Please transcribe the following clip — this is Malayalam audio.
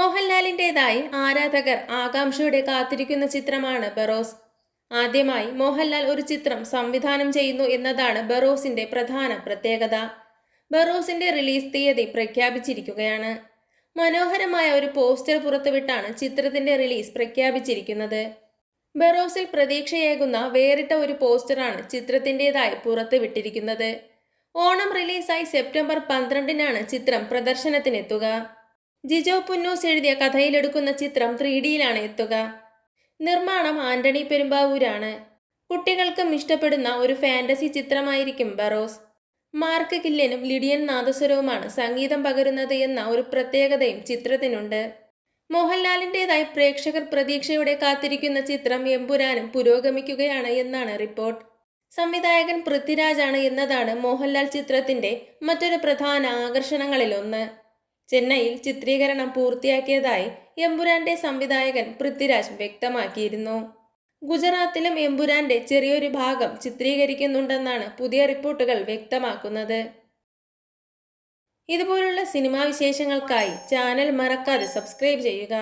മോഹൻലാലിന്റെതായി ആരാധകർ ആകാംക്ഷയോടെ കാത്തിരിക്കുന്ന ചിത്രമാണ് ബറോസ്. ആദ്യമായി മോഹൻലാൽ ഒരു ചിത്രം സംവിധാനം ചെയ്യുന്നു എന്നതാണ് ബറോസിന്റെ പ്രധാന പ്രത്യേകത. ബറോസിന്റെ റിലീസ് തീയതി പ്രഖ്യാപിച്ചിരിക്കുകയാണ്. മനോഹരമായ ഒരു പോസ്റ്റർ പുറത്തുവിട്ടാണ് ചിത്രത്തിന്റെ റിലീസ് പ്രഖ്യാപിച്ചിരിക്കുന്നത്. ബറോസിൽ പ്രതീക്ഷയേകുന്ന വേറിട്ട ഒരു പോസ്റ്ററാണ് ചിത്രത്തിന്റെതായി പുറത്തുവിട്ടിരിക്കുന്നത്. ഓണം റിലീസായി സെപ്റ്റംബർ പന്ത്രണ്ടിനാണ് ചിത്രം പ്രദർശനത്തിനെത്തുക. ജിജോ പുന്നൂസ് എഴുതിയ കഥയിലെടുക്കുന്ന ചിത്രം ത്രീ ഡിയിലാണ് എത്തുക. നിർമ്മാണം ആന്റണി പെരുമ്പാവൂരാണ്. കുട്ടികൾക്കും ഇഷ്ടപ്പെടുന്ന ഒരു ഫാന്റസി ചിത്രമായിരിക്കും ബറോസ്. മാർക്ക് കില്ലനും ലിഡിയൻ നാദസ്വരവുമാണ് സംഗീതം പകരുന്നത് എന്ന ഒരു പ്രത്യേകതയും ചിത്രത്തിനുണ്ട്. മോഹൻലാലിന്റെതായി പ്രേക്ഷകർ പ്രതീക്ഷയോടെ കാത്തിരിക്കുന്ന ചിത്രം എമ്പുരാനും പുരോഗമിക്കുകയാണ് എന്നാണ് റിപ്പോർട്ട്. സംവിധായകൻ പൃഥ്വിരാജാണ് എന്നതാണ് മോഹൻലാൽ ചിത്രത്തിന്റെ മറ്റൊരു പ്രധാന ആകർഷണങ്ങളിലൊന്ന്. ചെന്നൈയിൽ ചിത്രീകരണം പൂർത്തിയാക്കിയതായി എമ്പുരാന്റെ സംവിധായകൻ പൃഥ്വിരാജ് വ്യക്തമാക്കിയിരുന്നു. ഗുജറാത്തിലും എമ്പുരാന്റെ ചെറിയൊരു ഭാഗം ചിത്രീകരിക്കുന്നുണ്ടെന്നാണ് പുതിയ റിപ്പോർട്ടുകൾ വ്യക്തമാക്കുന്നത്. ഇതുപോലുള്ള സിനിമാ വിശേഷങ്ങൾക്കായി ചാനൽ മറക്കാതെ സബ്സ്ക്രൈബ് ചെയ്യുക.